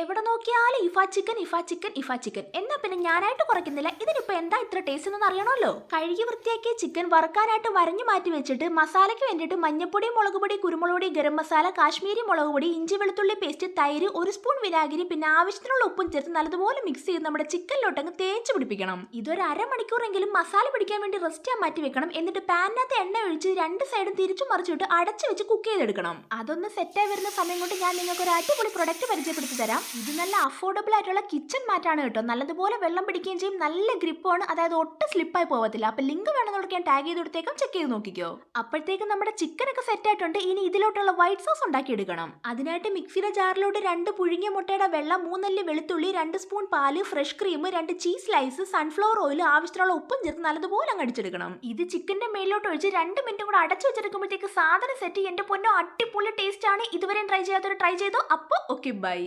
എവിടെ നോക്കിയാലും ഇഫ ചിക്കൻ ഇഫ ചിക്കൻ ഇഫ ചിക്കൻ എന്നാ പിന്നെ ഞാനായിട്ട് കുറയ്ക്കുന്നില്ല. ഇതിനിപ്പോ എന്താ ഇത്ര ടേസ്റ്റ് എന്ന് അറിയണമല്ലോ? കഴുകി വൃത്തിയാക്കിയ ചിക്കൻ വറുക്കാനായിട്ട് വരഞ്ഞു മാറ്റി വെച്ചിട്ട് മസാലയ്ക്ക് വേണ്ടിയിട്ട് മഞ്ഞപ്പൊടി മുളക് പൊടി കുരുമുളക് പൊടി ഗരം മസാല കാശ്മീരി മുളക് പൊടി ഇഞ്ചി വെളുത്തുള്ളി പേസ്റ്റ് തൈര് ഒരു സ്പൂൺ വിനാഗിരി പിന്നെ ആവശ്യത്തിനുള്ള ഉപ്പും ചേർത്ത് നല്ലതുപോലെ മിക്സ് ചെയ്ത് നമ്മുടെ ചിക്കനിലോട്ടങ്ങ് തേച്ച് പിടിപ്പിക്കണം. ഇതൊരു അരമണിക്കൂറെങ്കിലും മസാല പിടിക്കാൻ വേണ്ടി റെസ്റ്റ് ചെയ്യാൻ മാറ്റി വെക്കണം. എന്നിട്ട് പാനിനകത്ത് എണ്ണ ഒഴിച്ച് രണ്ട് സൈഡും തിരിച്ചു മറിച്ചിട്ട് അടച്ചു വെച്ച് കുക്ക് ചെയ്തെടുക്കണം. അതൊന്ന് സെറ്റായി വരുന്ന സമയം കൊണ്ട് ഞാൻ നിങ്ങൾക്ക് ഒരു അടിപൊളി പ്രൊഡക്റ്റ് പരിചയപ്പെടുത്തി തരാം. ഇത് നല്ല അഫോർഡബിൾ ആയിട്ടുള്ള കിച്ചൺ മാറ്റാണ് കേട്ടോ. നല്ലതുപോലെ വെള്ളം പിടിക്കുകയും ചെയ്യും. നല്ല ഗ്രിപ്പാണ് അതായത് ഒട്ടും സ്ലിപ്പായി പോകത്തില്ല അപ്പൊ ലിങ്ക് വേണമെന്നുള്ളത് ഞാൻ ടാഗ് ചെയ്ത് കൊടുത്തേക്കും. ചെക്ക് ചെയ്ത് നോക്കിക്കോ. അപ്പോഴത്തേക്കും നമ്മുടെ ചിക്കൻ ഒക്കെ സെറ്റ് ആയിട്ടുണ്ട്. ഇനി ഇതിലോട്ടുള്ള വൈറ്റ് സോസ് ഉണ്ടാക്കി എടുക്കണം. അതിനായിട്ട് മിക്സിയുടെ ജാറിലോട്ട് രണ്ട് പുഴുങ്ങിയ മുട്ടയുടെ വെള്ളം മൂന്നല്ലി വെളുത്തുള്ളി രണ്ട് സ്പൂൺ പാൽ ഫ്രഷ് ക്രീം രണ്ട് ചീസ് സ്ലൈസ് സൺഫ്ലവർ ഓയിൽ ആവശ്യത്തിനുള്ള ഉപ്പും ചേർത്ത് നല്ലതുപോലെ അങ്ങ് അടിച്ചെടുക്കണം. ഇത് ചിക്കന്റെ മേലോട്ട് ഒഴിച്ച് രണ്ട് മിനിറ്റും കൂടെ അടച്ചു വെച്ചെടുക്കുമ്പോഴത്തേക്ക് സാധനം സെറ്റ് എന്റെ പൊന്നോ അടിപൊളി ടേസ്റ്റ് ആണ്. ഇതുവരെയും ട്രൈ ചെയ്യാത്തൊരു ട്രൈ ചെയ്തോ. അപ്പോൾ ഓക്കെ ബൈ